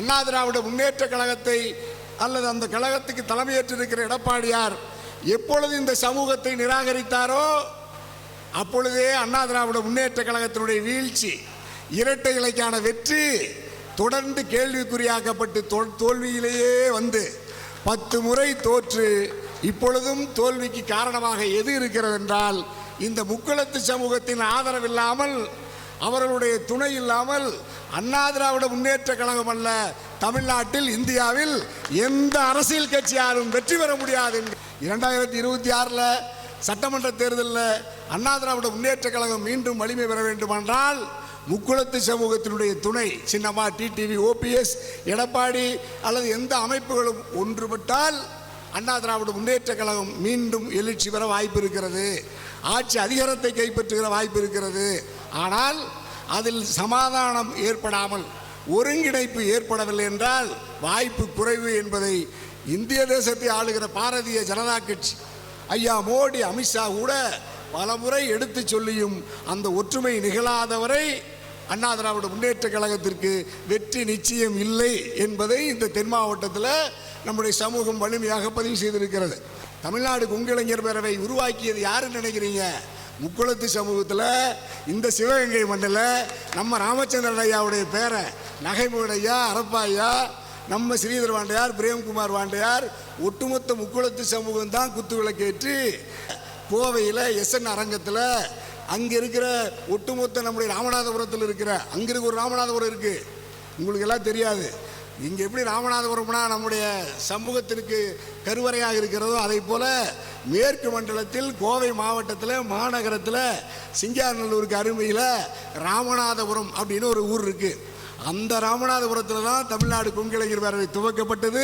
அண்ணா திராவிட முன்னேற்ற கழகத்தை அல்லது அந்த கழகத்துக்கு தலைமையேற்றிருக்கிற எடப்பாடியார் எப்பொழுது இந்த சமூகத்தை நிராகரித்தாரோ அப்பொழுதே அண்ணா திராவிட முன்னேற்ற கழகத்தினுடைய வீழ்ச்சி இரட்டை இலைக்கான வெற்றி தொடர்ந்து கேள்விக்குறியாக்கப்பட்டு தோல்வியிலேயே வந்து பத்து முறை தோற்று இப்பொழுதும் தோல்விக்கு காரணமாக எது இருக்கிறது என்றால் இந்த முக்குளத்து சமூகத்தின் ஆதரவில்லாமல் அவர்களுடைய துணை இல்லாமல் அண்ணா திராவிட முன்னேற்ற கழகம் அல்ல தமிழ்நாட்டில் இந்தியாவில் எந்த அரசியல் கட்சியாலும் வெற்றி பெற முடியாது இரண்டாயிரத்தி இருபத்தி ஆறில் சட்டமன்ற தேர்தலில் அண்ணா திராவிட முன்னேற்ற கழகம் மீண்டும் வலிமை பெற வேண்டுமென்றால் முக்குளத்து சமூகத்தினுடைய துணை சின்னமா டிடிவி ஓபிஎஸ் எடப்பாடி அல்லது எந்த அமைப்புகளும் ஒன்றுபட்டால் அண்ணா திராவிட முன்னேற்ற கழகம் மீண்டும் எழுச்சி பெற வாய்ப்பு இருக்கிறது. ஆட்சி அதிகாரத்தை கைப்பற்றுகிற வாய்ப்பு இருக்கிறது. ஆனால் அதில் சமாதானம் ஏற்படாமல் ஒருங்கிணைப்பு ஏற்படவில்லை என்றால் வாய்ப்பு குறைவு என்பதை இந்திய தேசத்தை ஆளுகிற பாரதிய ஜனதா கட்சி ஐயா மோடி அமித்ஷா கூட பல முறை எடுத்து சொல்லியும் அந்த ஒற்றுமை நிகழாதவரை அண்ணா திராவிட முன்னேற்ற கழகத்திற்கு வெற்றி நிச்சயம் இல்லை என்பதை இந்த தென் மாவட்டத்தில் நம்முடைய சமூகம் வலிமையாக பதிவு செய்திருக்கிறது. தமிழ்நாடு குங்கிளைஞர் பேரவை உருவாக்கியது யாருன்னு நினைக்கிறீங்க? முக்குளத்து சமூகத்தில் இந்த சிவகங்கை மண்டல நம்ம ராமச்சந்திரன் ஐயாவுடைய பேரை நகைமுடையா அரப்பாயா நம்ம ஸ்ரீதர் வாண்டையார் பிரேம்குமார் வாண்டையார் ஒட்டுமொத்த முக்குளத்து சமூகம் தான் குத்து விளக்கேற்றி கோவையில் எஸ்என் அரங்கத்தில் அங்கே இருக்கிற ஒட்டுமொத்த நம்முடைய ராமநாதபுரத்தில் இருக்கிற அங்கே இருக்க ஒரு ராமநாதபுரம் இருக்குது உங்களுக்கு எல்லாம் தெரியாது. இங்கே எப்படி ராமநாதபுரம்னா நம்முடைய சமூகத்திற்கு கருவறையாக இருக்கிறதோ அதை போல மேற்கு மண்டலத்தில் கோவை மாவட்டத்தில் மாநகரத்தில் சிங்காநல்லூருக்கு அருமையில் ராமநாதபுரம் அப்படின்னு ஒரு ஊர் இருக்குது அந்த ராமநாதபுரத்தில் தான் தமிழ்நாடு கொங்கிளைஞர் பேரவை துவக்கப்பட்டது.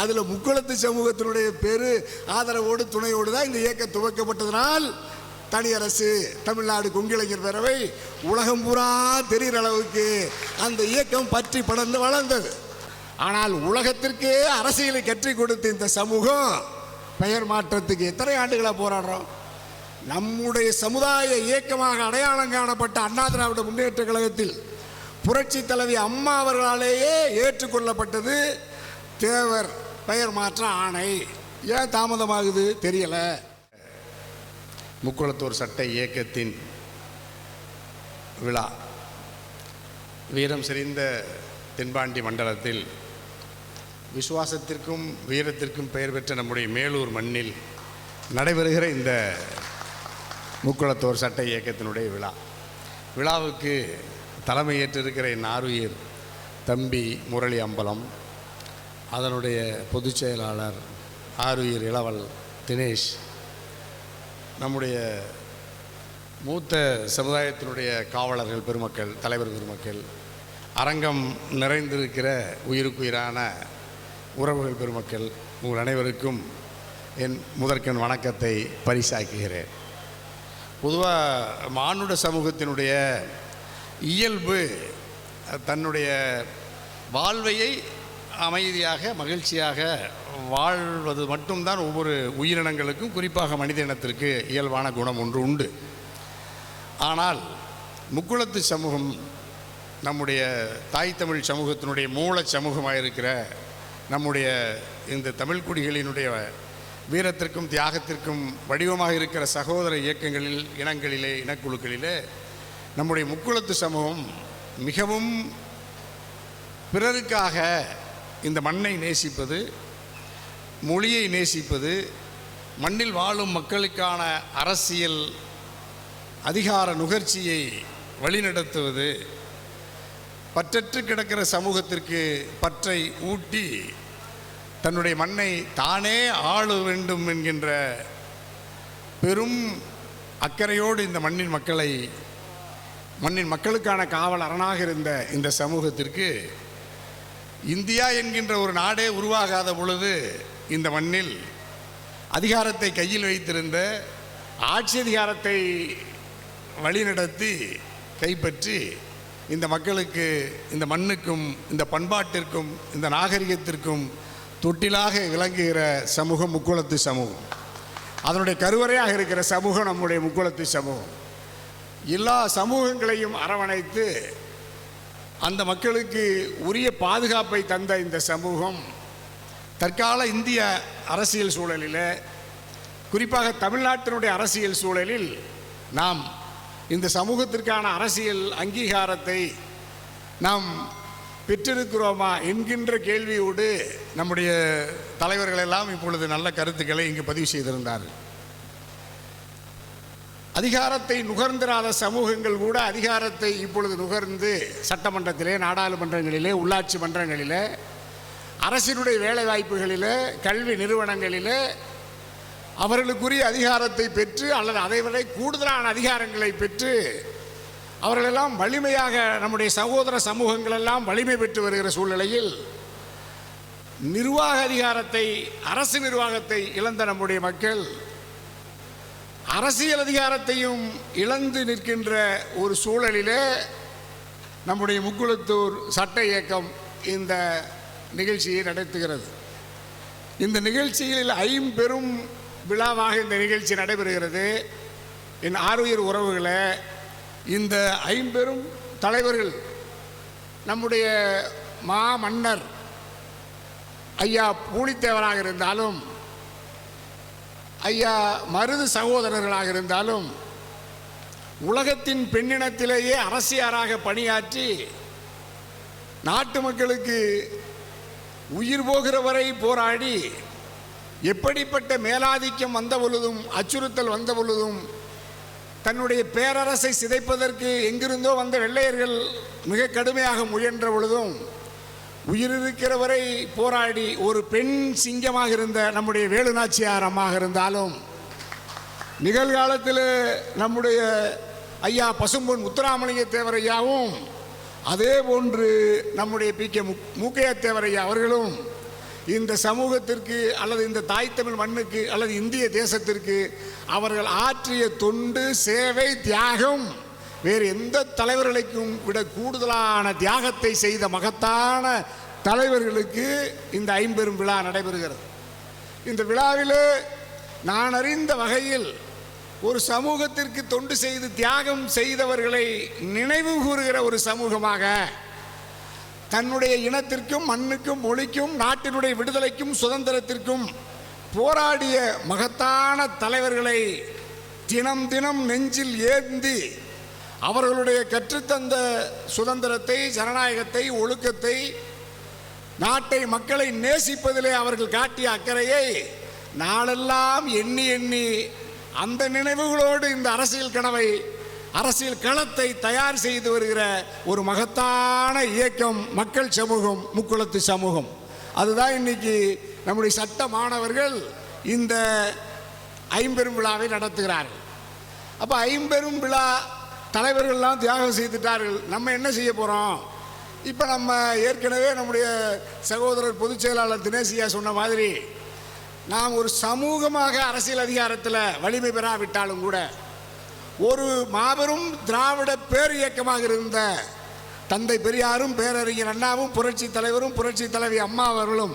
அதில் முக்குளத்து சமூகத்தினுடைய பேரு ஆதரவோடு துணையோடு தான் இந்த இயக்கம் துவக்கப்பட்டதனால் தனி அரசு தமிழ்நாடு கொங்கிளைஞர் பேரவை உலகம் பூரா தெரிகிற அளவுக்கு அந்த இயக்கம் பற்றி படர்ந்து வளர்ந்தது. ஆனால் உலகத்திற்கே அரசியலை கற்றி கொடுத்த இந்த சமூகம் பெயர் மாற்றத்துக்கு எத்தனை ஆண்டுகளாக போராடுறோம்? நம்முடைய சமுதாய இயக்கமாக அடையாளம் காணப்பட்ட அண்ணா திராவிட முன்னேற்ற கழகத்தில் புரட்சி தலைவி அம்மா அவர்களாலேயே ஏற்றுக்கொள்ளப்பட்டது தேவர் பெயர் மாற்ற ஆணை. ஏன் தாமதமாகுது? தெரியலை. முக்குளத்தூர் சட்ட இயக்கத்தின் விழா. வீரம் செறிந்த தென்பாண்டி மண்டலத்தில் விசுவாசத்திற்கும் வீரத்திற்கும் பெயர் பெற்ற நம்முடைய மேலூர் மண்ணில் நடைபெறுகிற இந்த முக்குளத்தோர் சட்ட இயக்கத்தினுடைய விழா. விழாவுக்கு தலைமையேற்றிருக்கிற என் ஆருயிர் தம்பி முரளி அம்பலம் அதனுடைய பொதுச் செயலாளர் ஆருயிர் இளவல் தினேஷ் நம்முடைய மூத்த சமுதாயத்தினுடைய காவலர்கள் பெருமக்கள் தலைவர் பெருமக்கள் அரங்கம் நிறைந்திருக்கிற உயிருக்குயிரான உறவுகள் பெருமக்கள் உங்கள் அனைவருக்கும் என் முதற்கன் வணக்கத்தை பரிசாக்குகிறேன். பொதுவாக மானுட சமூகத்தினுடைய இயல்பு தன்னுடைய வாழ்வையை அமைதியாக மகிழ்ச்சியாக வாழ்வது மட்டும்தான் ஒவ்வொரு உயிரினங்களுக்கும். குறிப்பாக மனித இனத்திற்கு இயல்பான குணம் ஒன்று உண்டு. ஆனால் முக்குளத்து சமூகம் நம்முடைய தாய் தமிழ் சமூகத்தினுடைய மூல சமூகமாக இருக்கிற நம்முடைய இந்த தமிழ் குடிகளினுடைய வீரத்திற்கும் தியாகத்திற்கும் வடிவமாக இருக்கிற சகோதர இயக்கங்களில் இனங்களிலே இனக்குழுக்களிலே நம்முடைய முக்குளத்து சமூகம் மிகவும் பிறருக்காக இந்த மண்ணை நேசிப்பது மொழியை நேசிப்பது மண்ணில் வாழும் மக்களுக்கான அரசியல் அதிகார நுகர்ச்சியை வழிநடத்துவது பற்றற்று கிடக்கிற சமூகத்திற்கு பற்றை ஊட்டி தன்னுடைய மண்ணை தானே ஆள வேண்டும் என்கின்ற பெரும் அக்கறையோடு இந்த மண்ணின் மக்களை மண்ணின் மக்களுக்கான காவல் அரணாக இருந்த இந்த சமூகத்திற்கு இந்தியா என்கின்ற ஒரு நாடே உருவாகாத பொழுது இந்த மண்ணில் அதிகாரத்தை கையில் வைத்திருந்த ஆட்சி அதிகாரத்தை வழிநடத்தி கைப்பற்றி இந்த மக்களுக்கு இந்த மண்ணுக்கும் இந்த பண்பாட்டிற்கும் இந்த நாகரிகத்திற்கும் தொட்டிலாக விளங்குகிற சமூகம் முக்குளத்து சமூகம். அதனுடைய கருவறையாக இருக்கிற சமூகம் நம்முடைய முக்குளத்து சமூகம். எல்லா சமூகங்களையும் அரவணைத்து அந்த மக்களுக்கு உரிய பாதுகாப்பை தந்த இந்த சமூகம் தற்கால இந்திய அரசியல் சூழலில் குறிப்பாக தமிழ்நாட்டினுடைய அரசியல் சூழலில் நாம் இந்த சமூகத்திற்கான அரசியல் அங்கீகாரத்தை நாம் பெற்றிருக்கிறோமா என்கின்ற கேள்வியோடு நம்முடைய தலைவர்கள் எல்லாம் இப்பொழுது நல்ல கருத்துக்களை இங்கு பதிவு செய்திருந்தார்கள். அதிகாரத்தை நுகர்ந்திராத சமூகங்கள் கூட அதிகாரத்தை இப்பொழுது நுகர்ந்து சட்டமன்றத்திலே நாடாளுமன்றங்களிலே உள்ளாட்சி மன்றங்களிலே அரசினுடைய வேலைவாய்ப்புகளிலே கல்வி நிறுவனங்களிலே அவர்களுக்குரிய அதிகாரத்தை பெற்று அல்லது அதைவிட கூடுதலான அதிகாரங்களை பெற்று அவர்களெல்லாம் வலிமையாக நம்முடைய சகோதர சமூகங்களெல்லாம் வலிமை பெற்று வருகிற சூழ்நிலையில் நிர்வாக அதிகாரத்தை அரசு நிர்வாகத்தை இழந்த நம்முடைய மக்கள் அரசியல் அதிகாரத்தையும் இழந்து நிற்கின்ற ஒரு சூழலிலே நம்முடைய முக்குளத்தூர் சட்ட இயக்கம் இந்த நிகழ்ச்சியை நடத்துகிறது. இந்த நிகழ்ச்சியில் ஐம்பெரும் விழாவாக இந்த நிகழ்ச்சி நடைபெறுகிறது. என் ஆறுயிர் உறவுகளை இந்த ஐம்பெரும் தலைவர்கள் நம்முடைய மா மன்னர் ஐயா பூலித்தேவராக இருந்தாலும் ஐயா மருது சகோதரர்களாக இருந்தாலும் உலகத்தின் பெண்ணினத்திலேயே அரசியாராக பணியாற்றி நாட்டு மக்களுக்கு உயிர் போகிற வரை போராடி எப்படிப்பட்ட மேலாதிக்கம் வந்த பொழுதும் அச்சுறுத்தல் வந்த பொழுதும் தன்னுடைய பேரரசை சிதைப்பதற்கு எங்கிருந்தோ வந்த வெள்ளையர்கள் மிக கடுமையாக முயன்ற பொழுதும் உயிரிருக்கிற வரை போராடி ஒரு பெண் சிங்கமாக இருந்த நம்முடைய வேலுநாச்சியார் அம்மாக இருந்தாலும் நிகழ்காலத்தில் நம்முடைய ஐயா பசும்பொன் முத்துராமலிங்க தேவரையாவும் அதே போன்று நம்முடைய பி கே மூக்கையா தேவரையா அவர்களும் இந்த சமூகத்திற்கு அல்லது இந்த தாய் தமிழ் மண்ணுக்கு அல்லது இந்திய தேசத்திற்கு அவர்கள் ஆற்றிய தொண்டு சேவை தியாகம் வேறு எந்த தலைவர்களுக்கும் விட கூடுதலான தியாகத்தை செய்த மகத்தான தலைவர்களுக்கு இந்த ஐம்பெரும் விழா நடைபெறுகிறது. இந்த விழாவிலே நான் அறிந்த வகையில் ஒரு சமூகத்திற்கு தொண்டு செய்து தியாகம் செய்தவர்களை நினைவு கூறுகிற ஒரு சமூகமாக தன்னுடைய இனத்திற்கும் மண்ணுக்கும் மொழிக்கும் நாட்டினுடைய விடுதலைக்கும் சுதந்திரத்திற்கும் போராடிய மகத்தான தலைவர்களை தினம் தினம் நெஞ்சில் ஏந்தி அவர்களுடைய கற்றுத்தந்த சுதந்திரத்தை ஜனநாயகத்தை ஒழுக்கத்தை நாட்டை மக்களை நேசிப்பதிலே அவர்கள் காட்டிய அக்கறையை நாளெல்லாம் எண்ணி எண்ணி அந்த நினைவுகளோடு இந்த அரசியல் கனவை அரசியல் களத்தை தயார் செய்து வருகிற ஒரு மகத்தான இயக்கம் மக்கள் சமூகம் முக்குளத்து சமூகம். அதுதான் இன்னைக்கு நம்முடைய சட்ட மாணவர்கள் இந்த ஐம்பெரும் விழாவை நடத்துகிறார்கள். அப்போ ஐம்பெரும் விழா தலைவர்கள்லாம் தியாகம் செய்துட்டார்கள். நம்ம என்ன செய்ய போகிறோம் இப்போ நம்ம ஏற்கனவே நம்முடைய சகோதரர் பொதுச் செயலாளர் தினேசியா சொன்ன மாதிரி நாம் ஒரு சமூகமாக அரசியல் அதிகாரத்தில் வலிமை பெறாவிட்டாலும் கூட ஒரு மாபெரும் திராவிட பேர் இயக்கமாக இருந்த தந்தை பெரியாரும் பேரறிஞர் அண்ணாவும் புரட்சி தலைவரும் புரட்சி தலைவி அம்மா அவர்களும்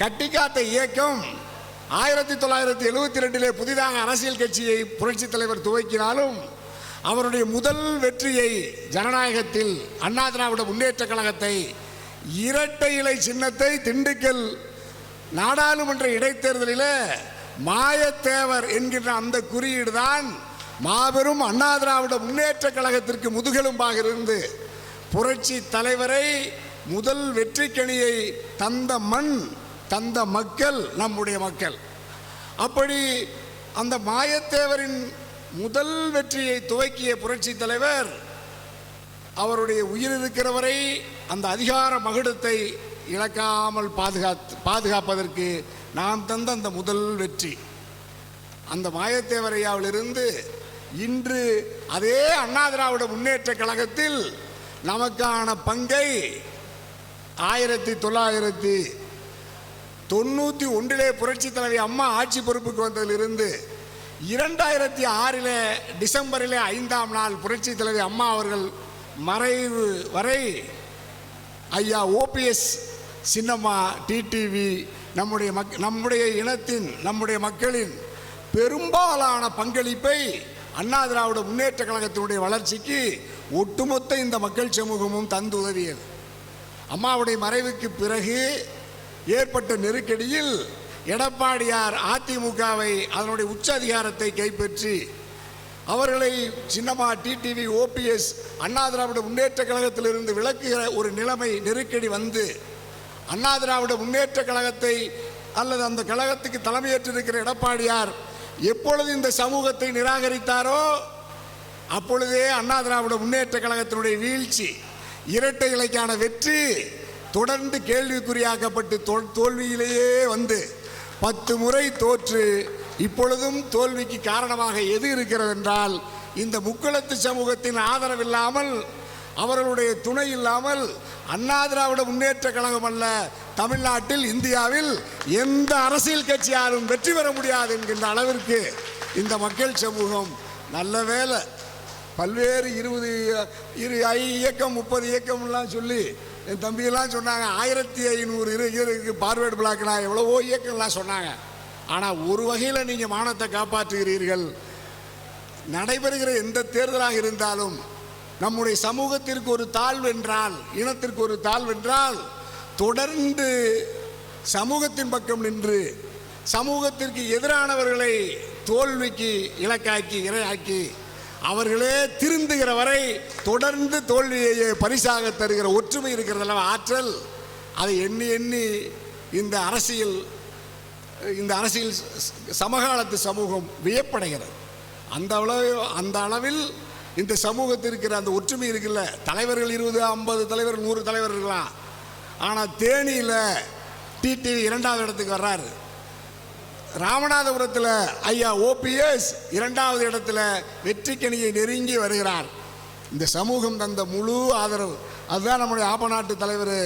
கட்டிக்காத்த இயக்கம் ஆயிரத்தி தொள்ளாயிரத்தி எழுபத்தி ரெண்டிலே புதிதாக அரசியல் கட்சியை புரட்சி தலைவர் துவக்கினாலும் அவருடைய முதல் வெற்றியை ஜனநாயகத்தில் அண்ணா திராவிட முன்னேற்ற கழகத்தை இரட்டை இலை சின்னத்தை திண்டுக்கல் நாடாளுமன்ற இடைத்தேர்தலில் மாயத்தேவர் என்கின்ற அந்த குறியீடு தான் மாபெரும் அண்ணா திராவிட முன்னேற்ற கழகத்திற்கு முதுகெலும்பாக இருந்து புரட்சி தலைவரை முதல் வெற்றிக்கணியை தந்த மண் தந்த மக்கள் நம்முடைய மக்கள். அப்படி அந்த மாயத்தேவரின் முதல் வெற்றியை துவக்கிய புரட்சி தலைவர் அவருடைய உயிர் இருக்கிற வரை அந்த அதிகார மகுடத்தை இழக்காமல் பாதுகாத்து பாதுகாப்பதற்கு நாம் தந்த அந்த முதல் வெற்றி. அந்த மாயத்தேவரையாவிலிருந்து இன்று அதே அண்ணா திராவிட முன்னேற்ற கழகத்தில் நமக்கான பங்கை ஆயிரத்தி தொள்ளாயிரத்தி தொண்ணூற்றி ஒன்றிலே புரட்சி தலைவி அம்மா ஆட்சி பொறுப்புக்கு வந்ததிலிருந்து இரண்டாயிரத்தி ஆறில் டிசம்பரிலே ஐந்தாம் நாள் புரட்சி தலைவி அம்மா அவர்கள் மறைவு வரை ஐயா ஓபிஎஸ் சின்னம்மா டிடிவி நம்முடைய மக் நம்முடைய இனத்தின் நம்முடைய மக்களின் பெரும்பாலான பங்களிப்பை அண்ணா திராவிட முன்னேற்ற கழகத்தினுடைய வளர்ச்சிக்கு ஒட்டுமொத்த இந்த மக்கள் சமூகமும் தந்து உதவியது அம்மாவுடைய மறைவுக்கு பிறகு ஏற்பட்ட நெருக்கடியில் எடப்பாடியார் அதிமுகவை அதனுடைய உச்ச அதிகாரத்தை கைப்பற்றி அவர்களை சின்னமா டிடிவி ஓபிஎஸ் அண்ணா திராவிட முன்னேற்ற கழகத்திலிருந்து விளக்குகிற ஒரு நிலைமை நெருக்கடி வந்து அண்ணா திராவிட முன்னேற்ற கழகத்தை அல்லது அந்த கழகத்துக்கு தலைமையேற்றிருக்கிற எடப்பாடியார் எப்பொழுது இந்த சமூகத்தை நிராகரித்தாரோ அப்பொழுதே அண்ணா திராவிட முன்னேற்ற கழகத்தினுடைய வீழ்ச்சி இரட்டை இலைக்கான வெற்றி தொடர்ந்து கேள்விக்குறியாக்கப்பட்டு தோல்வியிலேயே வந்து பத்து முறை தோற்று இப்பொழுதும் தோல்விக்கு காரணமாக எது இருக்கிறது என்றால் இந்த முக்களத்து சமூகத்தின் ஆதரவில்லாமல் அவர்களுடைய துணை இல்லாமல் அண்ணா திராவிட முன்னேற்ற கழகம் அல்ல தமிழ்நாட்டில் இந்தியாவில் எந்த அரசியல் கட்சியாலும் வெற்றி பெற முடியாது என்கின்ற அளவிற்கு இந்த மக்கள் சமூகம் நல்ல வேலை பல்வேறு இருபது இரு ஐ இயக்கம் முப்பது இயக்கம்லாம் சொல்லி என் தம்பியெல்லாம் சொன்னாங்க ஆயிரத்தி ஐநூறு இரு இருக்கு பார்வேர்டு பிளாக்னா எவ்வளவோ இயக்கம்லாம் சொன்னாங்க. ஆனால் ஒரு வகையில் நீங்கள் மானத்தை காப்பாற்றுகிறீர்கள். நடைபெறுகிற எந்த தேர்தலாக இருந்தாலும் நம்முடைய சமூகத்திற்கு ஒரு தாழ்வென்றால் இனத்திற்கு ஒரு தாழ்வென்றால் தொடர்ந்து சமூகத்தின் பக்கம் நின்று சமூகத்திற்கு எதிரானவர்களை தோல்விக்கு இலக்காக்கி இரையாக்கி அவர்களே திருந்துகிற வரை தொடர்ந்து தோல்வியை பரிசாக தருகிற ஒற்றுமை இருக்கிறதெல்லாம் ஆற்றல். அதை எண்ணி எண்ணி இந்த அரசியல் இந்த அரசியல் சமகாலத்து சமூகம் வியப்படைகிறது. அந்த அளவு அந்த அளவில் இந்த சமூகத்தில் இருக்கிற அந்த ஒற்றுமை இருக்குல்ல? தலைவர்கள் இருபது ஐம்பது தலைவர் நூறு தலைவர் இருக்கலாம். ஆனால் தேனியில் டிடிவி இரண்டாவது இடத்துக்கு வர்றாரு. ராமநாதபுரத்தில் ஐயா ஓபிஎஸ் இரண்டாவது இடத்துல வெற்றிக்கணியை நெருங்கி வருகிறார். இந்த சமூகம் தந்த முழு ஆதரவு. அதுதான் நம்முடைய ஆப்ப நாட்டு தலைவர்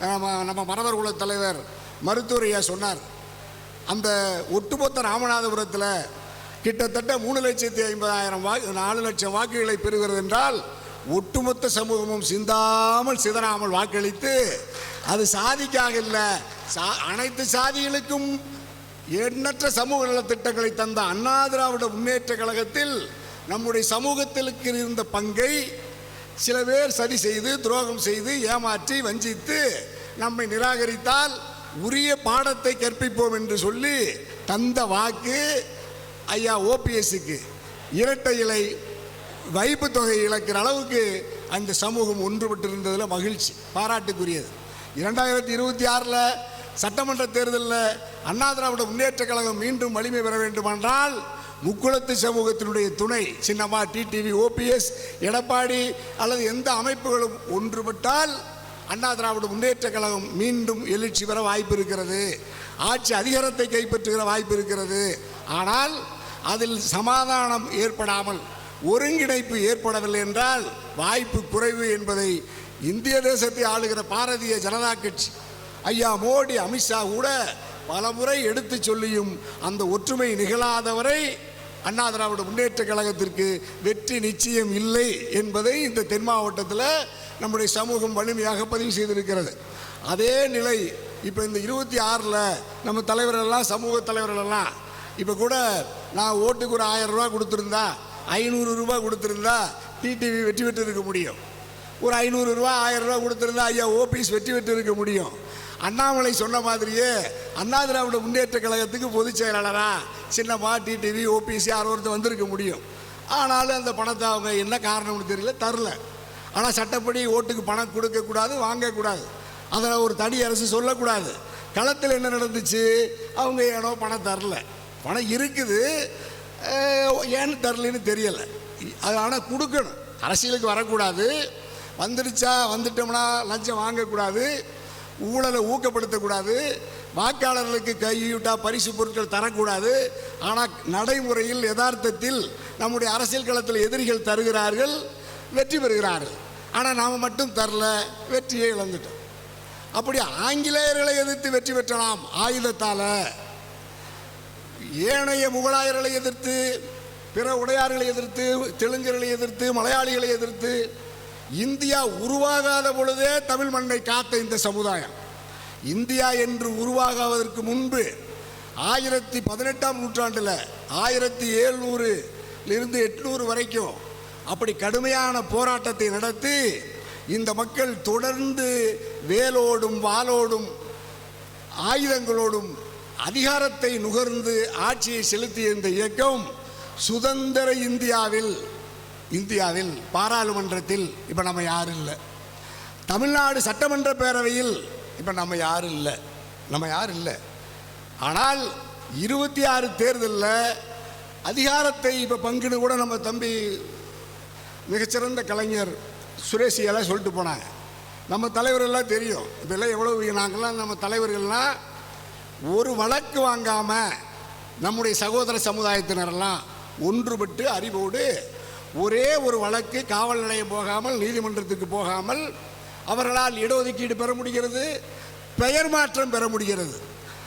நம்ம நம்ம மரவர் குல தலைவர் மருத்துவர் ஐயா சொன்னார். அந்த ஒட்டுமொத்த ராமநாதபுரத்தில் கிட்டத்தட்ட மூணு லட்சத்தி ஐம்பதாயிரம் வாக்கு நாலு லட்சம் வாக்குகளை பெறுகிறது என்றால் ஒட்டுமொத்த சமூகமும் சிந்தாமல் சிதறாமல் வாக்களித்து அது சாதிக்காக இல்லை சா அனைத்து சாதிகளுக்கும் எண்ணற்ற சமூக நலத் திட்டங்களை தந்த அண்ணா திராவிட முன்னேற்ற கழகத்தில் நம்முடைய சமூகத்திற்கு இருந்த பங்கை சில பேர் சரி செய்து துரோகம் செய்து ஏமாற்றி வஞ்சித்து நம்மை நிராகரித்தால் உரிய பாடத்தை கற்பிப்போம் என்று சொல்லி தந்த வாக்கு ஐயா ஓபிஎஸ்க்கு இரட்டை இலை வைப்பு தொகை இழக்கிற அளவுக்கு அந்த சமூகம் ஒன்றுபட்டிருந்ததில் மகிழ்ச்சி பாராட்டுக்குரியது. இரண்டாயிரத்தி இருபத்தி ஆறில் சட்டமன்ற தேர்தலில் அண்ணா திராவிட முன்னேற்ற கழகம் மீண்டும் வலிமை பெற வேண்டுமென்றால் முக்குளத்து சமூகத்தினுடைய துணை சின்னமா டிடிவி ஓபிஎஸ் எடப்பாடி அல்லது எந்த அமைப்புகளும் ஒன்றுபட்டால் அண்ணா திராவிட முன்னேற்ற கழகம் மீண்டும் எழுச்சி பெற வாய்ப்பு இருக்கிறது. ஆட்சி அதிகாரத்தை கைப்பற்றுகிற வாய்ப்பு இருக்கிறது. ஆனால் அதில் சமாதானம் ஏற்படாமல் ஒருங்கிணைப்பு ஏற்படவில்லை என்றால் வாய்ப்பு குறைவு என்பதை இந்திய தேசத்தை ஆளுகிற பாரதிய ஜனதா கட்சி ஐயா மோடி அமித்ஷா கூட பலமுறை எடுத்து சொல்லியும் அந்த ஒற்றுமை நிகழாதவரை அண்ணா திராவிட முன்னேற்ற கழகத்திற்கு வெற்றி நிச்சயம் இல்லை என்பதை இந்த தென் மாவட்டத்தில் நம்முடைய சமூகம் வலிமையாக பதிவு செய்திருக்கிறது. அதே நிலை இப்போ இந்த இருபத்தி ஆறில் நம்ம தலைவர்களெல்லாம் சமூக தலைவர்களெல்லாம் இப்போ கூட நான் ஓட்டுக்கு ஒரு ஆயிரம் ரூபா கொடுத்துருந்தா ஐநூறு ரூபா கொடுத்துருந்தா டிடிவி வெற்றி பெற்று இருக்க முடியும். ஒரு ஐநூறு ரூபா ஆயிரம் ரூபா கொடுத்துருந்தா ஐயா ஓபிஎஸ் வெற்றி பெற்று இருக்க முடியும். அண்ணாமலை சொன்ன மாதிரியே அண்ணா திராவிட முன்னேற்ற கழகத்துக்கு பொதுச் செயலாளராக சின்னமா டிடிவி ஓபிசி யார் ஒருத்தர் வந்திருக்க முடியும். ஆனாலும் அந்த பணத்தை அவங்க என்ன காரணம்னு தெரியல தரல. ஆனால் சட்டப்படி ஓட்டுக்கு பணம் கொடுக்கக்கூடாது வாங்கக்கூடாது அதில் ஒரு தனி அரசு சொல்லக்கூடாது. களத்தில் என்ன நடந்துச்சு? அவங்க ஏனோ பணம் தரல. பணம் இருக்குது. ஏன்னு தரலன்னு தெரியலை. அது ஆனால் கொடுக்கணும். அரசியலுக்கு வரக்கூடாது. வந்துடுச்சா வந்துட்டோம்னா லஞ்சம் வாங்கக்கூடாது ஊழலை ஊக்கப்படுத்தக்கூடாது வாக்காளர்களுக்கு கையூட்டா பரிசு பொருட்கள் தரக்கூடாது. ஆனால் நடைமுறையில் யதார்த்தத்தில் நம்முடைய அரசியல் களத்தில் எதிரிகள் தருகிறார்கள் வெற்றி பெறுகிறார்கள். ஆனால் நாம் மட்டும் தரல வெற்றியை இழந்துட்டோம். அப்படி ஆங்கிலேயர்களை எதிர்த்து வெற்றி பெற்றலாம் ஆயுதத்தால். ஏனைய முகலாயர்களை எதிர்த்து பிற உடையார்களை எதிர்த்து தெலுங்கர்களை எதிர்த்து மலையாளிகளை எதிர்த்து இந்தியா உருவாகாத பொழுதே தமிழ் மண்ணை காத்த இந்த சமுதாயம். இந்தியா என்று உருவாகாவதற்கு முன்பு ஆயிரத்தி பதினெட்டாம் நூற்றாண்டில் ஆயிரத்தி எழுநூறுலிருந்து எட்நூறு வரைக்கும் அப்படி கடுமையான போராட்டத்தை நடத்தி இந்த மக்கள் தொடர்ந்து வேலோடும் வாளோடும் ஆயுதங்களோடும் அதிகாரத்தை நுகர்ந்து ஆட்சியை செலுத்திய இந்த இயக்கம் சுதந்திர இந்தியாவில் இந்தியாவில் பாராளுமன்றத்தில் இப்போ நம்ம யாரும் இல்லை. தமிழ்நாடு சட்டமன்ற பேரவையில் இப்போ நம்ம யாரும் இல்லை. நம்ம யாரும் இல்லை. ஆனால் இருபத்தி ஆறு தேர்தலில் அதிகாரத்தை இப்போ பங்கிடு கூட நம்ம தம்பி மிகச்சிறந்த கலைஞர் சுரேஷியெல்லாம் சொல்லிட்டு போனாங்க. நம்ம தலைவர்கள்லாம் தெரியும். இப்போ எல்லாம் எவ்வளோ நாங்கள்லாம் நம்ம தலைவர்கள்லாம் ஒரு வழக்கு வாங்காமல் நம்முடைய சகோதர சமுதாயத்தினரெல்லாம் ஒன்றுபட்டு அறிவோடு ஒரே ஒரு வழக்கு காவல் நிலையம் போகாமல் நீதிமன்றத்துக்கு போகாமல் அவர்களால் இடஒதுக்கீடு பெற முடிகிறது பெயர் மாற்றம் பெற முடிகிறது.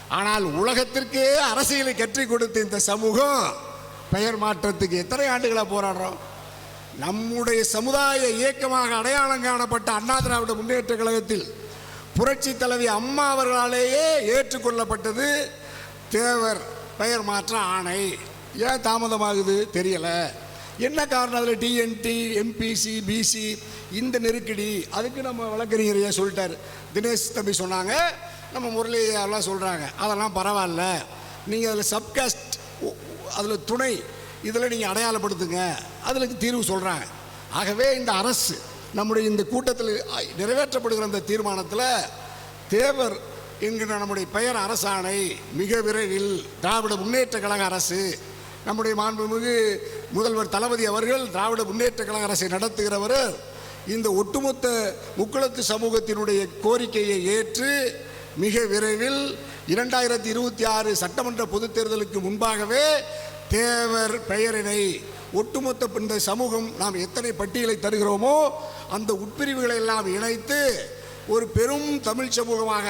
ஆனால் உலகத்திற்கே அரசியலை கற்றுக் கொடுத்த இந்த சமூகம் பெயர் மாற்றத்துக்கு எத்தனை ஆண்டுகளாக போராடுறோம்? நம்முடைய சமுதாய இயக்கமாக அடையாளம் காணப்பட்ட அண்ணா திராவிட முன்னேற்ற கழகத்தில் புரட்சி தலைவி அம்மா அவர்களாலேயே ஏற்றுக்கொள்ளப்பட்டது தேவர் பெயர் மாற்ற ஆணை. ஏன் தாமதமாகுது? தெரியலை. என்ன காரணம் அதில்? டிஎன்டி எம்பிசி பிசி இந்த நெருக்கடி. அதுக்கு நம்ம வழக்கறிஞரையா சொல்லிட்டார். தினேஷ் தம்பி சொன்னாங்க. நம்ம முரளி சொல்கிறாங்க அதெல்லாம் பரவாயில்ல. நீங்கள் அதில் சப்காஸ்ட் அதில் துணை இதில் நீங்கள் அடையாளப்படுத்துங்க. அதில் தீர்வு சொல்கிறாங்க ஆகவே இந்த அரசு நம்முடைய இந்த கூட்டத்தில் நிறைவேற்றப்படுகிற அந்த தீர்மானத்தில் தேவர் என்கிற நம்முடைய பெயர் அரசாணை மிக விரைவில் திராவிட முன்னேற்ற கழக அரசு நம்முடைய மாண்புமிகு முதல்வர் தளபதி அவர்கள் திராவிட முன்னேற்ற கழக அரசை நடத்துகிறவர். இந்த ஒட்டுமொத்த முக்குளத்து சமூகத்தினுடைய கோரிக்கையை ஏற்று மிக விரைவில் இரண்டாயிரத்தி இருபத்தி ஆறு சட்டமன்ற பொதுத் தேர்தலுக்கு முன்பாகவே தேவர் பெயரினை ஒட்டுமொத்த இந்த சமூகம் நாம் எத்தனை பட்டியலை தருகிறோமோ அந்த உட்பிரிவுகளை எல்லாம் இணைத்து ஒரு பெரும் தமிழ் சமூகமாக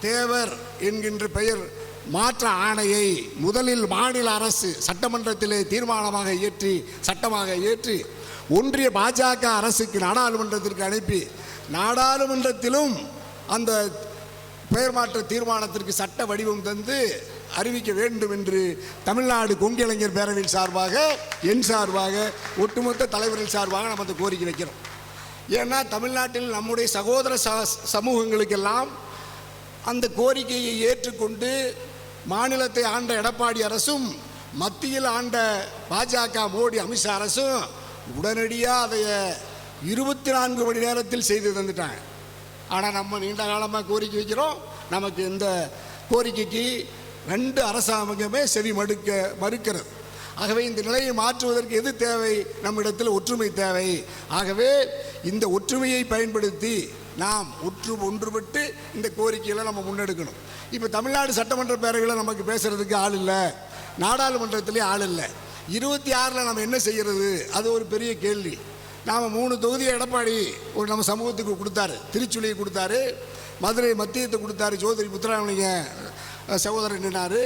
தேவர் என்கின்ற பெயர் மாற்ற ஆணையை முதலில் மாநில அரசு சட்டமன்றத்திலே தீர்மானமாக இயற்றி சட்டமாக ஏற்றி ஒன்றிய பாஜக அரசுக்கு நாடாளுமன்றத்திற்கு அனுப்பி நாடாளுமன்றத்திலும் அந்த பெயர் மாற்ற தீர்மானத்திற்கு சட்ட வடிவம் தந்து அறிவிக்க வேண்டும் என்று தமிழ்நாடு கொங்கிளைஞர் பேரவையின் சார்பாக என் சார்பாக ஒட்டுமொத்த தலைவர்கள் சார்பாக நம்ம அந்த கோரிக்கை வைக்கிறோம். ஏன்னா தமிழ்நாட்டில் நம்முடைய சகோதர ச சமூகங்களுக்கெல்லாம் அந்த கோரிக்கையை ஏற்றுக்கொண்டு மாநிலத்தை ஆண்ட எடப்பாடி அரசும் மத்தியில் ஆண்ட பாஜக மோடி அமித்ஷா அரசும் உடனடியாக அதைய இருபத்தி நான்கு மணி நேரத்தில் செய்து தந்துட்டாங்க. ஆனால் நம்ம நீண்ட காலமாக கோரிக்கை வைக்கிறோம். நமக்கு இந்த கோரிக்கைக்கு ரெண்டு அரசாங்கமே செவி மடுக்க மறுக்கிறது. ஆகவே இந்த நிலையை மாற்றுவதற்கு எது தேவை? நம்மிடத்தில் ஒற்றுமை தேவை. ஆகவே இந்த ஒற்றுமையை பயன்படுத்தி நாம் ஒற்று ஒன்றுபட்டு இந்த கோரிக்கையில் நம்ம முன்னெடுக்கணும். இப்போ தமிழ்நாடு சட்டமன்ற பேரவையில் நமக்கு பேசுகிறதுக்கு ஆள் இல்லை. நாடாளுமன்றத்துலேயும் ஆள் இல்லை. இருபத்தி ஆறில் நம்ம என்ன செய்கிறது அது ஒரு பெரிய கேள்வி. நாம் மூணு தொகுதியை எடப்பாடி ஒரு நம்ம சமூகத்துக்கு கொடுத்தாரு. திருச்சுழியை கொடுத்தாரு. மதுரை மத்தியத்தை கொடுத்தாரு. சோதரி முத்துராமலிங்க சகோதரர் நின்னார்.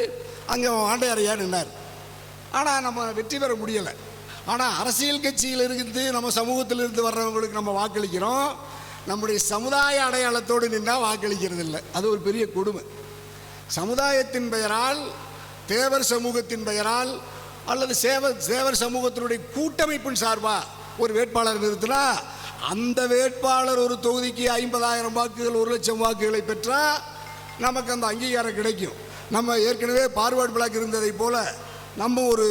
அங்கே ஆண்டையாரையா நின்னார். ஆனால் நம்ம வெற்றி பெற முடியலை. ஆனால் அரசியல் கட்சியில் இருந்து நம்ம சமூகத்தில் இருந்து வர்றவங்களுக்கு நம்ம வாக்களிக்கிறோம். நம்முடைய சமுதாய அடையாளத்தோடு நின்றால் வாக்களிக்கிறது இல்லை அது ஒரு பெரிய கொடுமை. சமுதாயத்தின் பெயரால் தேவர் சமூகத்தின் பெயரால் அல்லது சேவர் சேவர் சமூகத்தினுடைய கூட்டமைப்பின் சார்பாக ஒரு வேட்பாளர் நிறுத்தினா அந்த வேட்பாளர் ஒரு தொகுதிக்கு ஐம்பதாயிரம் வாக்குகள் ஒரு லட்சம் வாக்குகளை பெற்றால் நமக்கு அந்த அங்கீகாரம் கிடைக்கும். நம்ம ஏற்கனவே பார்வர்டு பிளாக் இருந்ததை போல நம்ம ஒரு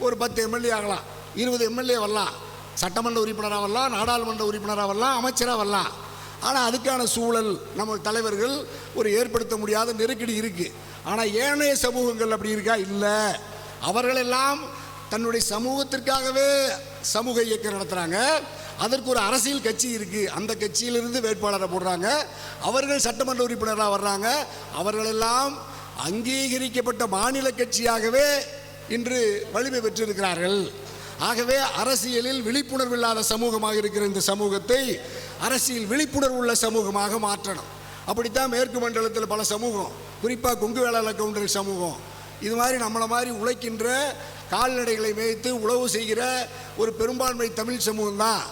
ஒரு பத்து எம்எல்ஏ ஆகலாம் இருபது எம்எல்ஏ வரலாம் சட்டமன்ற உறுப்பினராக வரலாம் நாடாளுமன்ற உறுப்பினராக வரலாம் அமைச்சராக வரலாம். ஆனால் அதுக்கான சூழல் நம்ம தலைவர்கள் ஒரு ஏற்படுத்த முடியாத நெருக்கடி இருக்குது ஆனால் ஏனைய சமூகங்கள் அப்படி இருக்கா? இல்லை. அவர்களெல்லாம் தன்னுடைய சமூகத்திற்காகவே சமூக இயக்கம் நடத்துகிறாங்க அதற்கு ஒரு அரசியல் கட்சி இருக்குது அந்த கட்சியிலிருந்து வேட்பாளரை போடுறாங்க. அவர்கள் சட்டமன்ற உறுப்பினராக வர்றாங்க. அவர்களெல்லாம் அங்கீகரிக்கப்பட்ட மாநில கட்சியாகவே இன்று வலிமை பெற்றிருக்கிறார்கள். ஆகவே அரசியலில் விழிப்புணர்வு இல்லாத சமூகமாக இருக்கிற இந்த சமூகத்தை அரசியல் விழிப்புணர்வு உள்ள சமூகமாக மாற்றணும். அப்படித்தான் மேற்கு மண்டலத்தில் பல சமூகம் குறிப்பாக கொங்கு வேளாள கவுண்டர் சமூகம் இது மாதிரி நம்மளை மாதிரி உழைக்கின்ற கால்நடைகளை மேய்த்து உழவு செய்கிற ஒரு பெரும்பான்மை தமிழ் சமூகம் தான்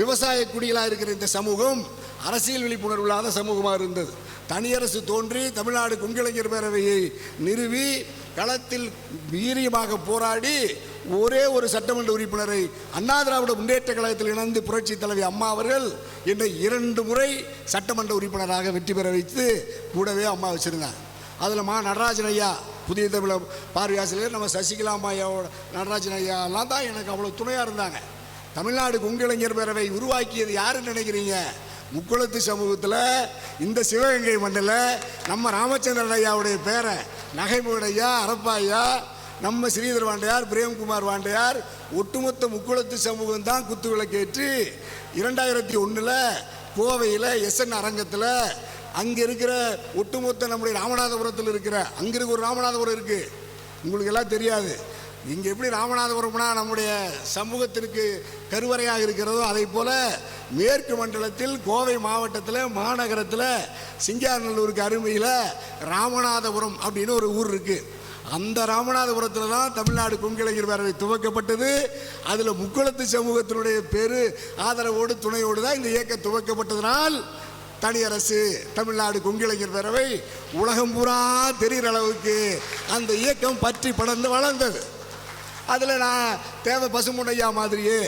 விவசாய குடிகளாக இருக்கிற இந்த சமூகம் அரசியல் விழிப்புணர்வு இல்லாத சமூகமாக இருந்தது. தனியரசு தோன்றி தமிழ்நாடு கொங்கிளைஞர் பேரவையை நிறுவி களத்தில் வீரியமாக போராடி ஒரே ஒரு சட்டமன்ற உறுப்பினரை அண்ணா திராவிட முன்னேற்ற கழகத்தில் இணைந்து புரட்சி தலைவி அம்மா அவர்கள் என்னை இரண்டு முறை சட்டமன்ற உறுப்பினராக வெற்றி பெற வைத்து கூடவே அம்மா வச்சுருந்தார். அதில் மா நடராஜன் ஐயா புதிய தமிழ் பார்வையாசிரியர் நம்ம சசிகலா அம்மா நடராஜன் ஐயா எல்லாம் தான் எனக்கு அவ்வளோ துணையாக இருந்தாங்க. தமிழ்நாடு கொங்கிளைஞர் பேரவை உருவாக்கியது யாருன்னு நினைக்கிறீங்க? முக்குளத்து சமூகத்தில் இந்த சிவகங்கை மண்ணில் நம்ம ராமச்சந்திரன் ஐயாவுடைய பேரை நகைமுகன் ஐயா அரப்பா ஐயா நம்ம ஸ்ரீதர் வாண்டையார் பிரேம்குமார் வாண்டையார் ஒட்டுமொத்த முக்குளத்து சமூகம் தான் குத்து விளக்கேற்று இரண்டாயிரத்தி ஒன்றில் கோவையில் எஸ்என் அரங்கத்தில் அங்கே இருக்கிற ஒட்டுமொத்த நம்முடைய ராமநாதபுரத்தில் இருக்கிற அங்கே இருக்க ஒரு ராமநாதபுரம் இருக்குது உங்களுக்கு எல்லாம் தெரியாது. இங்கே எப்படி ராமநாதபுரம்னா நம்முடைய சமூகத்திற்கு கருவறையாக இருக்கிறதோ அதை போல் மேற்கு மண்டலத்தில் கோவை மாவட்டத்தில் மாநகரத்தில் சிங்காநல்லூருக்கு அருமையில் ராமநாதபுரம் அப்படின்னு ஒரு ஊர் இருக்குது அந்த ராமநாதபுரத்தில் தான் தமிழ்நாடு கொங்கிளைஞர் பேரவை துவக்கப்பட்டது. அதில் முக்குளத்து சமூகத்தினுடைய பெரு ஆதரவோடு துணையோடு தான் இந்த இயக்கம் துவக்கப்பட்டதனால் தனியரசு தமிழ்நாடு கொங்கிளைஞர் பேரவை உலகம் பூரா தெரிகிற அளவுக்கு அந்த இயக்கம் பற்றி படர்ந்து வளர்ந்தது. அதில் நான் தேவ பசுமுனையா மாதிரியே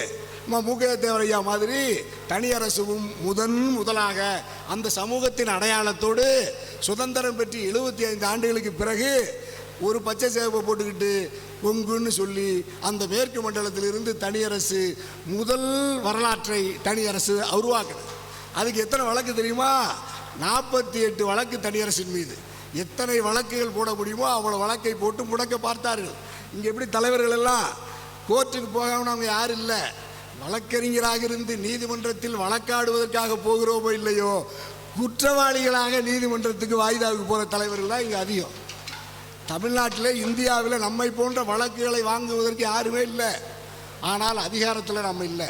நம்ம மூக்கைய தேவரையா மாதிரி தனியரசுவும் முதன் முதலாக அந்த சமூகத்தின் அடையாளத்தோடு சுதந்திரம் பெற்று எழுபத்தி ஐந்து ஆண்டுகளுக்கு பிறகு ஒரு பச்சை சேவை போட்டுக்கிட்டு கொங்குன்னு சொல்லி அந்த மேற்கு மண்டலத்திலிருந்து தனியரசு முதல் வரலாற்றை தனியரசு உருவாக்குது அதுக்கு எத்தனை வழக்கு தெரியுமா? நாற்பத்தி எட்டு வழக்கு தனியரசின் மீது. எத்தனை வழக்குகள் போட முடியுமோ அவ்வளோ வழக்கை போட்டு முடக்க பார்த்தார்கள். இங்கே எப்படி தலைவர்கள் எல்லாம் கோர்ட்டுக்கு போகாமல் அவங்க யாரும் இல்லை. வழக்கறிஞராக இருந்து நீதிமன்றத்தில் வழக்காடுவதற்காக போகிறோமோ இல்லையோ? குற்றவாளிகளாக நீதிமன்றத்துக்கு வாய்தாவுக்கு போகிற தலைவர்கள் தான் இங்கே அதிகம். தமிழ்நாட்டில் இந்தியாவில் நம்மை போன்ற வழக்குகளை வாங்குவதற்கு யாருமே இல்லை. ஆனால் அதிகாரத்தில் நம்ம இல்லை.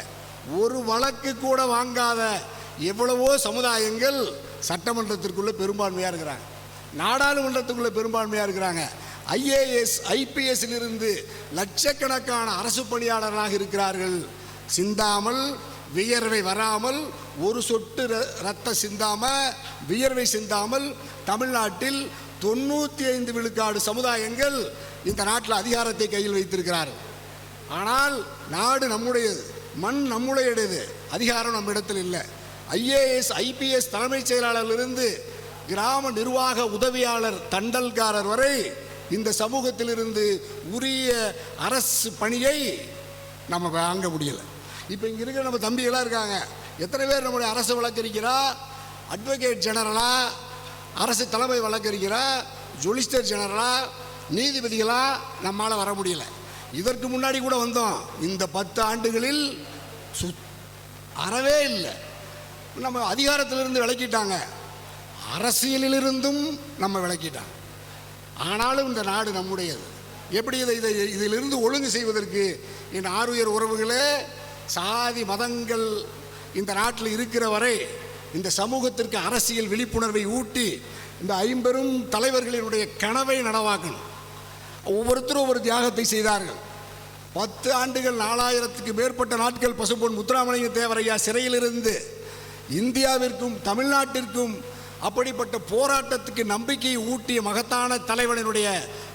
ஒரு வழக்கு கூட வாங்காத எவ்வளவோ சமுதாயங்கள் சட்டமன்றத்திற்குள்ளே பெரும்பான்மையாக இருக்கிறாங்க. நாடாளுமன்றத்துக்குள்ளே பெரும்பான்மையாக இருக்கிறாங்க. ஐஏஎஸ் ஐபிஎஸ்ஸிலிருந்து லட்சக்கணக்கான அரசு பணியாளராக இருக்கிறார்கள். சிந்தாமல் வியர்வை வராமல் ஒரு சொட்டு ர- ரத்த சிந்தாமல் வியர்வை சிந்தாமல் தமிழ்நாட்டில் தொண்ணூற்றி ஐந்து விழுக்காடு சமுதாயங்கள் இந்த நாட்டில் அதிகாரத்தை கையில் வைத்திருக்கிறார்கள். ஆனால் நாடு நம்முடையது மண் நம்முடையது அதிகாரம் நம்மிடத்தில் இல்லை. ஐஏஎஸ் ஐபிஎஸ் தலைமைச் செயலாளரிலிருந்து கிராம நிர்வாக உதவியாளர் தண்டல்காரர் வரை இந்த சமூகத்திலிருந்து உரிய அரசு பணியை நம்ம வாங்க முடியலை. இப்போ இங்கே இருக்கிற நம்ம தம்பிகளாக இருக்காங்க. எத்தனை பேர் நம்முடைய அரசு வழக்கறிஞரா அட்வொகேட் ஜெனரலாக அரசு தலைமை வழக்கறிஞரா ஜொலிஸ்டர் ஜெனரலாக நீதிபதிகளாக நம்மால் வர முடியல. இதற்கு முன்னாடி கூட வந்தோம். இந்த பத்து ஆண்டுகளில் சு அறவே இல்லை. நம்ம அதிகாரத்திலிருந்து விளக்கிட்டாங்க. அரசியலிலிருந்தும் நம்ம விளக்கிட்டாங்க. ஆனாலும் இந்த நாடு நம்முடையது. எப்படி இதை இதை இதிலிருந்து ஒழுங்கு செய்வதற்கு என் ஆறுயர் உறவுகளே சாதி மதங்கள் இந்த நாட்டில் இருக்கிற வரை இந்த சமூகத்திற்கு அரசியல் விழிப்புணர்வை ஊட்டி இந்த ஐம்பெரும் தலைவர்களினுடைய கனவை நனவாக்கணும். ஒவ்வொருத்தரும் ஒவ்வொரு தியாகத்தை செய்தார்கள். பத்து ஆண்டுகள் நாலாயிரத்துக்கு மேற்பட்ட நாட்கள் பசும்பொன் முத்துராமலிங்க தேவரையா சிறையிலிருந்து இந்தியாவிற்கும் தமிழ்நாட்டிற்கும் அப்படிப்பட்ட போராட்டத்துக்கு நம்பிக்கையை ஊட்டிய மகத்தான தலைவனினுடைய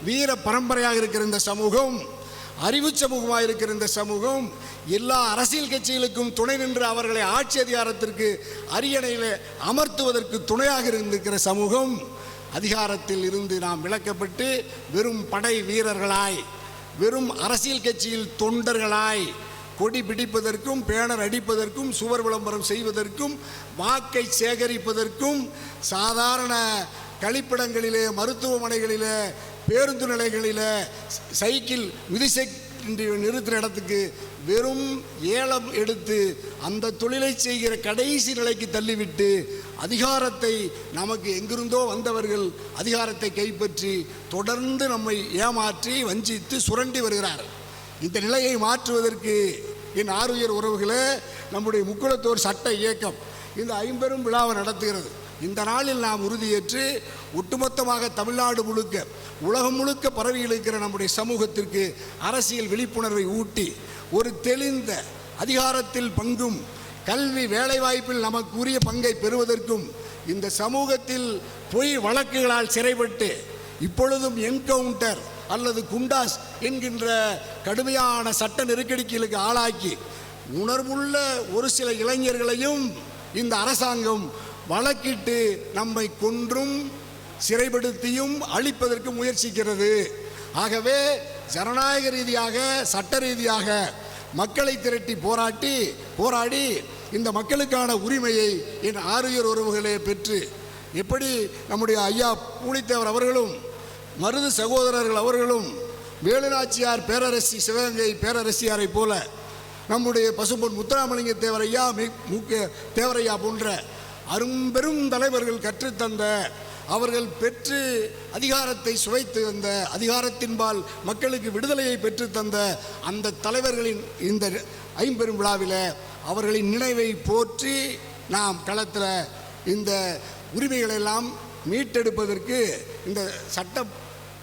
வீர பரம்பரையாக இருக்கிற இந்த சமூகம் அறிவு சமூகமாக இருக்கிற இந்த சமூகம் எல்லா அரசியல் கட்சிகளுக்கும் துணை நின்று அவர்களை ஆட்சி அதிகாரத்திற்கு அரியணையில் அமர்த்துவதற்கு துணையாக இருந்திருக்கிற சமூகம் அதிகாரத்தில் இருந்து நாம் விளக்கப்பட்டு வெறும் படை வீரர்களாய் வெறும் அரசியல் கட்சியில் தொண்டர்களாய் கொடி பிடிப்பதற்கும் பேனர் அடிப்பதற்கும் சுவர் விளம்பரம் செய்வதற்கும் வாக்கை சேகரிப்பதற்கும் சாதாரண கழிப்பிடங்களிலே மருத்துவமனைகளிலே பேருந்து நிலைகளில் சைக்கிள் விதிசை நிறுத்துகிற இடத்துக்கு வெறும் ஏலம் எடுத்து அந்த தொழிலை செய்கிற கடைசி நிலைக்கு தள்ளிவிட்டு அதிகாரத்தை நமக்கு எங்கிருந்தோ வந்தவர்கள் அதிகாரத்தை கைப்பற்றி தொடர்ந்து நம்மை ஏமாற்றி வஞ்சித்து சுரண்டி வருகிறார் இந்த நிலையை மாற்றுவதற்கு என் ஆறுயர் உறவுகளை நம்முடைய முக்குளத்தோர் சட்ட இயக்கம் இந்த ஐம்பெரும் விழாவை நடத்துகிறது. இந்த நாளில் நாம் உறுதியேற்று ஒட்டுமொத்தமாக தமிழ்நாடு முழுக்க உலகம் முழுக்க பரவி இருக்கிற நம்முடைய சமூகத்திற்கு அரசியல் விழிப்புணர்வை ஊட்டி ஒரு தெளிந்த அதிகாரத்தில் பங்கும் கல்வி வேலைவாய்ப்பில் நமக்கு உரிய பங்கை பெறுவதற்கும் இந்த சமூகத்தில் பொய் வழக்குகளால் சிறைப்பட்டு இப்பொழுதும் என்கவுண்டர் அல்லது குண்டாஸ் என்கின்ற கடுமையான சட்ட நெருக்கடிகளுக்கு ஆளாக்கி உணர்வுள்ள ஒரு சில இளைஞர்களையும் இந்த அரசாங்கம் வழக்கிட்டு நம்மை கொன்றும் சிறைப்படுத்தியும் அழிப்பதற்கு முயற்சிக்கிறது. ஆகவே ஜனநாயக ரீதியாக சட்ட ரீதியாக மக்களை திரட்டி போராட்டி போராடி இந்த மக்களுக்கான உரிமையை என் ஆரியர் உறவுகளே பெற்று எப்படி நம்முடைய ஐயா பூலித்தேவர் அவர்களும் மருது சகோதரர்கள் அவர்களும் வேலுநாச்சியார் பேரரசி சிவகங்கை பேரரசியாரை போல நம்முடைய பசும்பொன் முத்துராமலிங்க தேவரையா மி- தேவரையா போன்ற அரும்பெரும் தலைவர்கள் கற்றுத்தந்த அவர்கள் பெற்று அதிகாரத்தை சுவைத்து வந்த அதிகாரத்தின்பால் மக்களுக்கு விடுதலையை பெற்று தந்த அந்த தலைவர்களின் இந்த ஐம்பெரும் விழாவில் அவர்களின் நினைவை போற்றி நாம் களத்தில் இந்த உரிமைகளை எல்லாம் மீட்டெடுப்பதற்கு இந்த சட்ட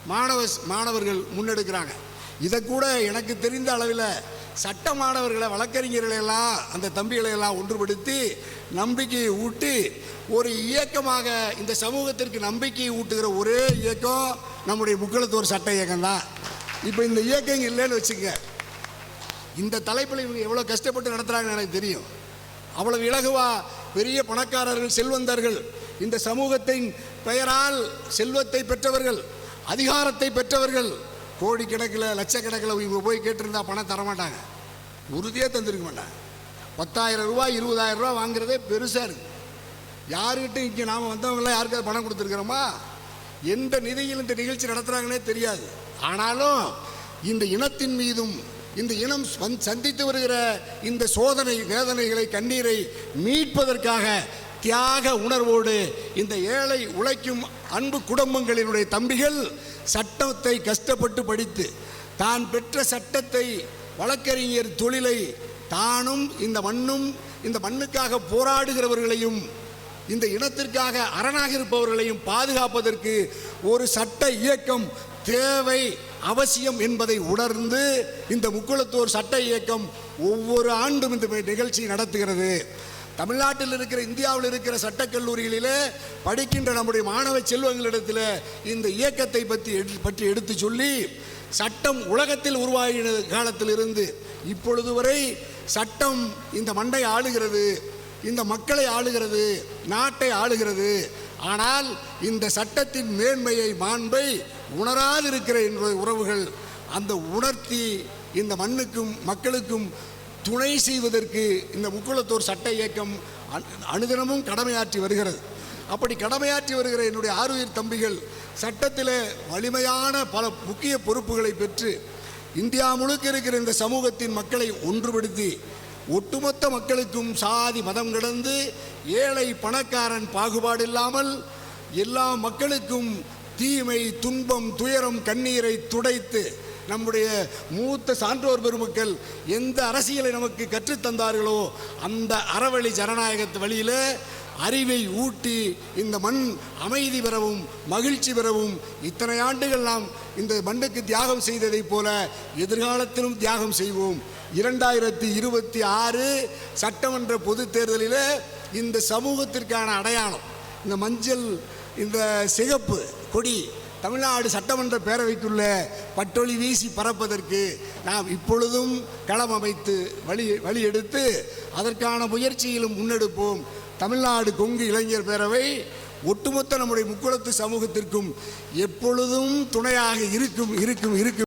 மாணவ மாணவர்கள் முன்னெடுக்கிறாங்க. இதை கூட எனக்கு தெரிந்த அளவில் சட்ட மாணவர்களை வழக்கறிஞர்களையெல்லாம் அந்த தம்பிகளை எல்லாம் ஒன்றுபடுத்தி நம்பிக்கையை ஊட்டி ஒரு இயக்கமாக இந்த சமூகத்திற்கு நம்பிக்கையை ஊட்டுகிற ஒரே இயக்கம் நம்முடைய முக்களத்தோர் சட்ட இயக்கம் தான் இப்போ இந்த இயக்கம் இல்லைன்னு வச்சுங்க இந்த தலைப்பில் இவங்க எவ்வளோ கஷ்டப்பட்டு நடத்துகிறாங்கன்னு எனக்கு தெரியும். அவ்வளவு இலகுவா பெரிய பணக்காரர்கள் செல்வந்தர்கள் இந்த சமூகத்தின் பெயரால் செல்வத்தை பெற்றவர்கள் அதிகாரத்தை பெற்றவர்கள் கோடிக்கணக்கில் லட்சக்கணக்கில் இவங்க போய் கேட்டிருந்தா பணம் தர மாட்டாங்க தந்திருக்க மாட்டாங்க. பத்தாயிரம் ரூபாய் இருபதாயிரம் ரூபாய் வாங்குறதே பெருசாக இருக்குது யாருக்கிட்ட இங்கே நாம் வந்தவங்களாம் யாருக்காவது பணம் கொடுத்துருக்குறோமா? எந்த நிதியில் இந்த நிகழ்ச்சி நடத்துகிறாங்கன்னே தெரியாது. ஆனாலும் இந்த இனத்தின் மீதும் இந்த இனம் சந்தித்து வருகிற இந்த சோதனை வேதனைகளை கண்ணீரை மீட்பதற்காக தியாக உணர்வோடு இந்த ஏழை உழைக்கும் அன்பு குடும்பங்களினுடைய தம்பிகள் சட்டத்தை கஷ்டப்பட்டு படித்து தான் பெற்ற சட்டத்தை வழக்கறிஞர் தொழிலை தானும் இந்த மண்ணும் இந்த மண்ணுக்காக போராடுகிறவர்களையும் இந்த இனத்திற்காக அரணாக இருப்பவர்களையும் பாதுகாப்பதற்கு ஒரு சட்ட இயக்கம் தேவை அவசியம் என்பதை உணர்ந்து இந்த முக்குளத்தூர் சட்ட இயக்கம் ஒவ்வொரு ஆண்டும் இந்த நிகழ்ச்சி நடத்துகிறது. தமிழ்நாட்டில் இருக்கிற இந்தியாவில் இருக்கிற சட்டக்கல்லூரிகளிலே படிக்கின்ற நம்முடைய மாணவ செல்வங்களிடத்தில் இந்த இயக்கத்தை பற்றி எடு- பற்றி எடுத்து சொல்லி சட்டம் உலகத்தில் உருவாகின காலத்திலிருந்து இப்பொழுது வரை சட்டம் இந்த மண்டை ஆளுகிறது இந்த மக்களை ஆளுகிறது நாட்டை ஆளுகிறது. ஆனால் இந்த சட்டத்தின் மேன்மையை மாண்பை உணராதிருக்கிற என்ற உறவுகள் அந்த உணர்த்தி இந்த மண்ணுக்கும் மக்களுக்கும் துணை செய்வதற்கு இந்த முக்குளத்தோர் சட்ட இயக்கம் அனுதினமும் கடமையாற்றி வருகிறது. அப்படி கடமையாற்றி வருகிற என்னுடைய ஆறுயிர் தம்பிகள் சட்டத்தில் வலிமையான பல முக்கிய பொறுப்புகளை பெற்று இந்தியா முழுக்க இருக்கிற இந்த சமூகத்தின் மக்களை ஒன்றுபடுத்தி ஒட்டுமொத்த மக்களுக்கும் சாதி மதம் கிடந்து ஏழை பணக்காரன் பாகுபாடு இல்லாமல் எல்லா மக்களுக்கும் தீமை துன்பம் துயரம் கண்ணீரை துடைத்து நம்முடைய மூத்த சான்றோர் பெருமக்கள் எந்த அரசியலை நமக்கு கற்றுத்தந்தார்களோ அந்த அறவழி ஜனநாயகத்து வழியில் அறிவை ஊட்டி இந்த மண் அமைதி பெறவும் மகிழ்ச்சி பெறவும் இத்தனை ஆண்டுகள் நாம் இந்த மண்ணுக்கு தியாகம் செய்ததைப் போல எதிர்காலத்திலும் தியாகம் செய்வோம். இரண்டாயிரத்தி இருபத்தி ஆறு சட்டமன்ற பொதுத் தேர்தலில் இந்த சமூகத்திற்கான அடையாளம் இந்த மஞ்சள் இந்த சிகப்பு கொடி தமிழ்நாடு சட்டமன்ற பேரவைக்குள்ள பட்டொளி வீசி பறப்பதற்கு நாம் இப்பொழுதும் களம் அமைத்து வழி வழி எடுத்து அதற்கான முயற்சியிலும் முன்னெடுப்போம். தமிழ்நாடு கொங்கு இளைஞர் பேரவை ஒட்டுமொத்த நம்முடைய முக்குளத்து சமூகத்திற்கும் எப்பொழுதும் துணையாக இருக்கும் இருக்கும் இருக்கும்.